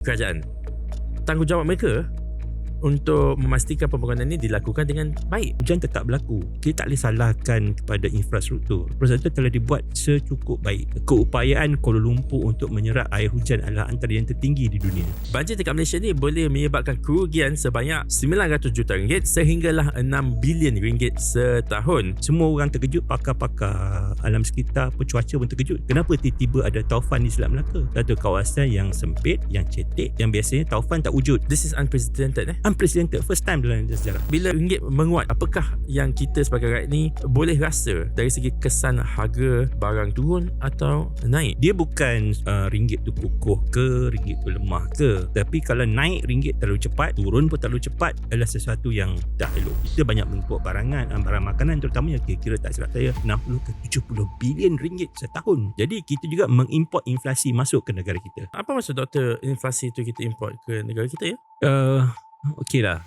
kerajaan. Tanggungjawab mereka untuk memastikan pembangunan ini dilakukan dengan baik. Hujan tetap berlaku. Kita tak boleh salahkan kepada infrastruktur. Proses itu telah dibuat secukup baik. Keupayaan Kuala Lumpur untuk menyerap air hujan adalah antara yang tertinggi di dunia. Banjir dekat Malaysia ni boleh menyebabkan kerugian sebanyak 900 juta ringgit sehinggalah 6 bilion ringgit setahun. Semua orang terkejut, pakar-pakar alam sekitar pun cuaca pun terkejut. Kenapa tiba-tiba ada taufan di Selat Melaka? Satu kawasan yang sempit, yang cetek, yang biasanya taufan tak wujud. This is unprecedented eh. Unprecedented, first time dalam sejarah. Bila ringgit menguat, apakah yang kita sebagai rakyat ni boleh rasa dari segi kesan harga barang turun atau naik? Dia bukan uh, ringgit tu kukuh ke, ringgit tu lemah ke. Tapi kalau naik ringgit terlalu cepat, turun pun terlalu cepat adalah sesuatu yang tak elok. Kita banyak mengimport barangan, uh, barang makanan terutamanya kira-kira tak silap saya 60 ke 70 bilion ringgit setahun. Jadi kita juga mengimport inflasi masuk ke negara kita. Apa maksud doktor inflasi itu kita import ke negara kita ya? Uh, okey lah